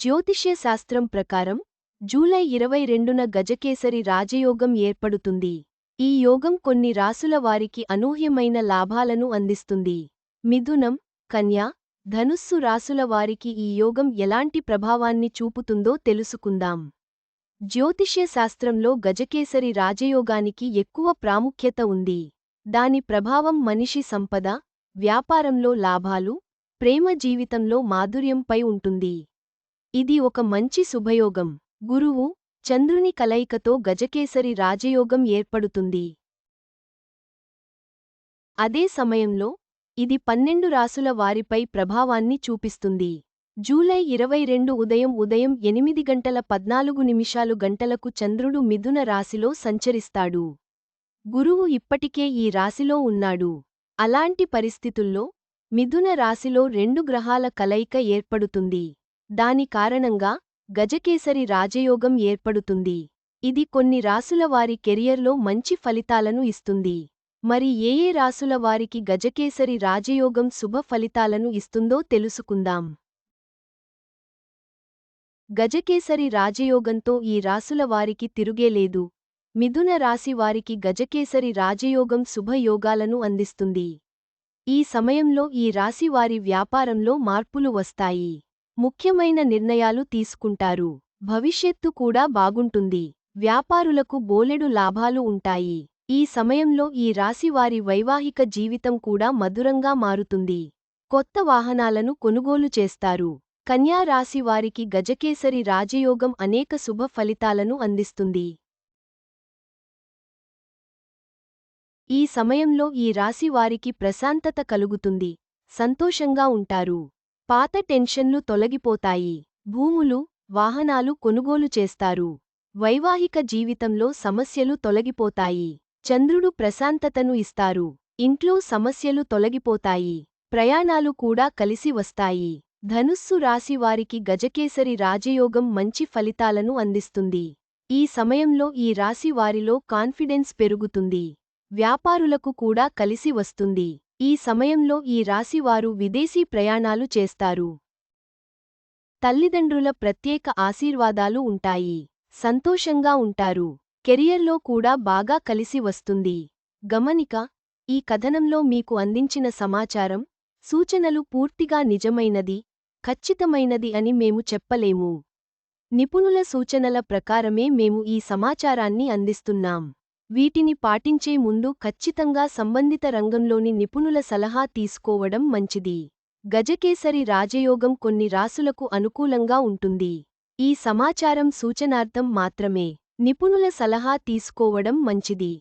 జ్యోతిష్య శాస్త్రం ప్రకారం జూలై ఇరవై రెండున గజకేసరి రాజయోగం ఏర్పడుతుంది. ఈ యోగం కొన్ని రాసుల వారికి అనూహ్యమైన లాభాలను అందిస్తుంది. మిథునం కన్యా ధనుస్సు రాసుల వారికి ఈ యోగం ఎలాంటి ప్రభావాన్ని చూపుతుందో తెలుసుకుందాం. జ్యోతిష్య శాస్త్రంలో గజకేసరి రాజయోగానికి ఎక్కువ ప్రాముఖ్యత ఉంది. దాని ప్రభావం మనిషి సంపద వ్యాపారంలో లాభాలు ప్రేమ జీవితంలో మాధుర్యంపై ఉంటుంది. ఇది ఒక మంచి శుభయోగం. గురువు చంద్రుని కలయికతో గజకేసరి రాజయోగం ఏర్పడుతుంది. అదే సమయంలో ఇది పన్నెండు రాసుల వారిపై ప్రభావాన్ని చూపిస్తుంది. జూలై ఇరవై రెండు ఉదయం ఉదయం ఎనిమిది గంటల పద్నాలుగు నిమిషాలు గంటలకు చంద్రుడు మిథున రాశిలో సంచరిస్తాడు. గురువు ఇప్పటికే ఈ రాశిలో ఉన్నాడు. అలాంటి పరిస్థితుల్లో మిథున రాశిలో రెండు గ్రహాల కలయిక ఏర్పడుతుంది. దాని కారణంగా గజకేసరి రాజయోగం ఏర్పడుతుంది. ఇది కొన్ని రాసుల వారి కెరియర్లో మంచి ఫలితాలను ఇస్తుంది. మరి ఏ ఏ రాసుల వారికి గజకేసరి రాజయోగం శుభ ఫలితాలను ఇస్తుందో తెలుసుకుందాం. గజకేసరి రాజయోగంతో ఈ రాసుల వారికి తిరుగేలేదు మిథున రాశి వారికి గజకేసరి రాజయోగం శుభయోగాలను అందిస్తుంది. ఈ సమయంలో ఈ రాశి వారి వ్యాపారంలో మార్పులు వస్తాయి. ముఖ్యమైన నిర్ణయాలు తీసుకుంటారు. భవిష్యత్తు కూడా బాగుంటుంది. వ్యాపారులకు బోలెడు లాభాలు ఉంటాయి. ఈ సమయంలో ఈ రాశివారి వైవాహిక జీవితం కూడా మధురంగా మారుతుంది. కొత్త వాహనాలను కొనుగోలు చేస్తారు. కన్యా రాశివారికి గజకేసరి రాజయోగం అనేక శుభ ఫలితాలను అందిస్తుంది. ఈ సమయంలో ఈ రాశివారికి ప్రశాంతత కలుగుతుంది. సంతోషంగా ఉంటారు. పాత టెన్షన్లు తొలగిపోతాయి. భూములు వాహనాలు కొనుగోలు చేస్తారు. వైవాహిక జీవితంలో సమస్యలు తొలగిపోతాయి. చంద్రుడు ప్రశాంతతను ఇస్తారు. ఇంట్లో సమస్యలు తొలగిపోతాయి. ప్రయాణాలు కూడా కలిసి వస్తాయి. ధనుస్సు రాశివారికి గజకేసరి రాజయోగం మంచి ఫలితాలను అందిస్తుంది. ఈ సమయంలో ఈ రాశి వారిలో కాన్ఫిడెన్స్ పెరుగుతుంది. వ్యాపారులకు కూడా కలిసి వస్తుంది. ఈ సమయంలో ఈ రాశివారు విదేశీ ప్రయాణాలు చేస్తారు. తల్లిదండ్రుల ప్రత్యేక ఆశీర్వాదాలు ఉంటాయి. సంతోషంగా ఉంటారు. కెరియర్లో కూడా బాగా కలిసి వస్తుంది. గమనిక ఈ కథనంలో మీకు అందించిన సమాచారం సూచనలు పూర్తిగా నిజమైనది ఖచ్చితమైనది అని మేము చెప్పలేము. నిపుణుల సూచనల ప్రకారమే మేము ఈ సమాచారాన్ని అందిస్తున్నాం. వీటిని పాటించే ముందు ఖచ్చితంగా సంబంధిత రంగంలోని నిపుణుల సలహా తీసుకోవడం మంచిది. గజకేసరి రాజయోగం కొన్ని రాసులకు అనుకూలంగా ఉంటుంది. ఈ సమాచారం సూచనార్థం మాత్రమే. నిపుణుల సలహా తీసుకోవడం మంచిది.